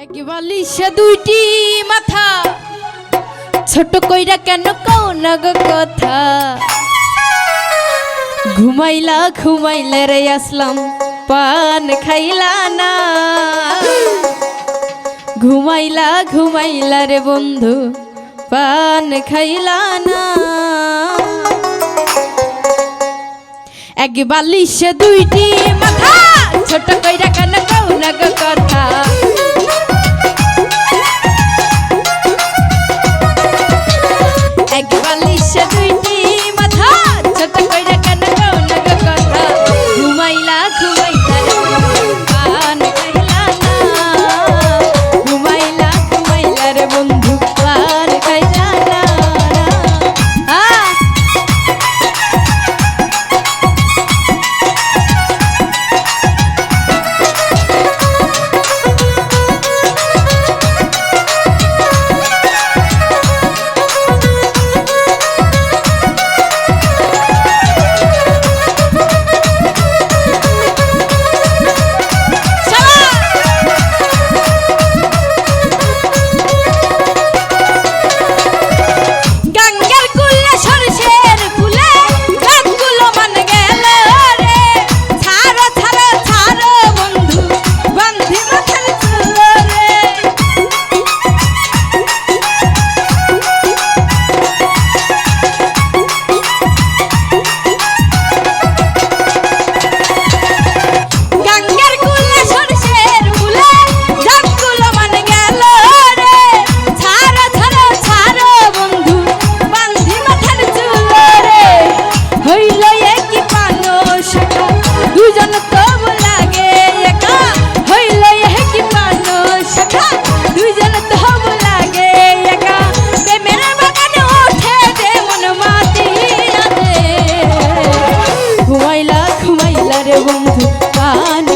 এক বালিশে দুইটি মাথা। ছোট কইরা কেন কও কথা? ঘুমাইলা, ঘুমাইলে রে আসলাম, পান খাইলা না। ঘুমাইলা ঘুমাইলা রে বন্ধু, পান খাইলা না। এক বালিশে দুইটি মাথা। ছোট কইরা কেন কও কথা? বন্ধু কান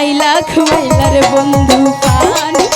পাই লাখ মাইলার বন্ধু পানি।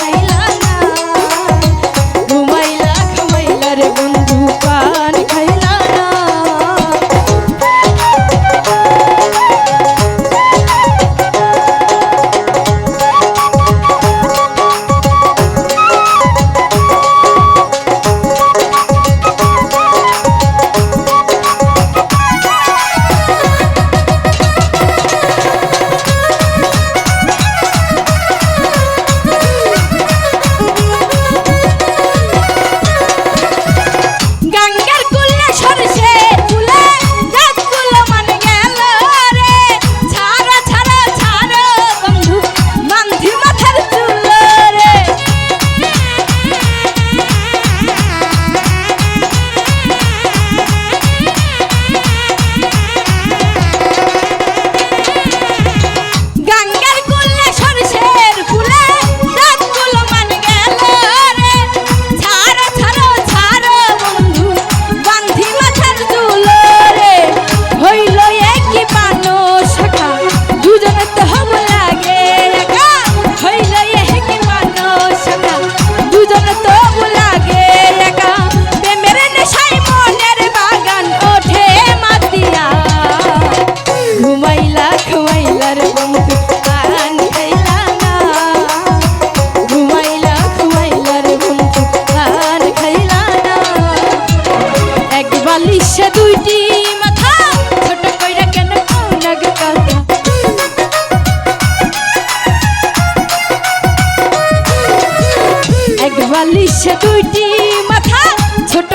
বালিশে দুইটি মাথা ছোট কইরা কেন লাগে কথা এক বালিশে দুইটি মাথা ছোট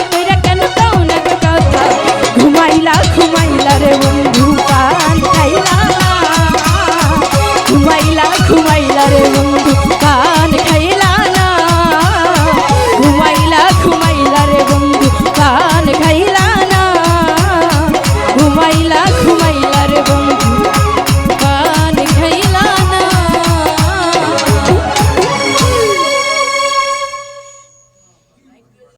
পাইলা ঘুমাই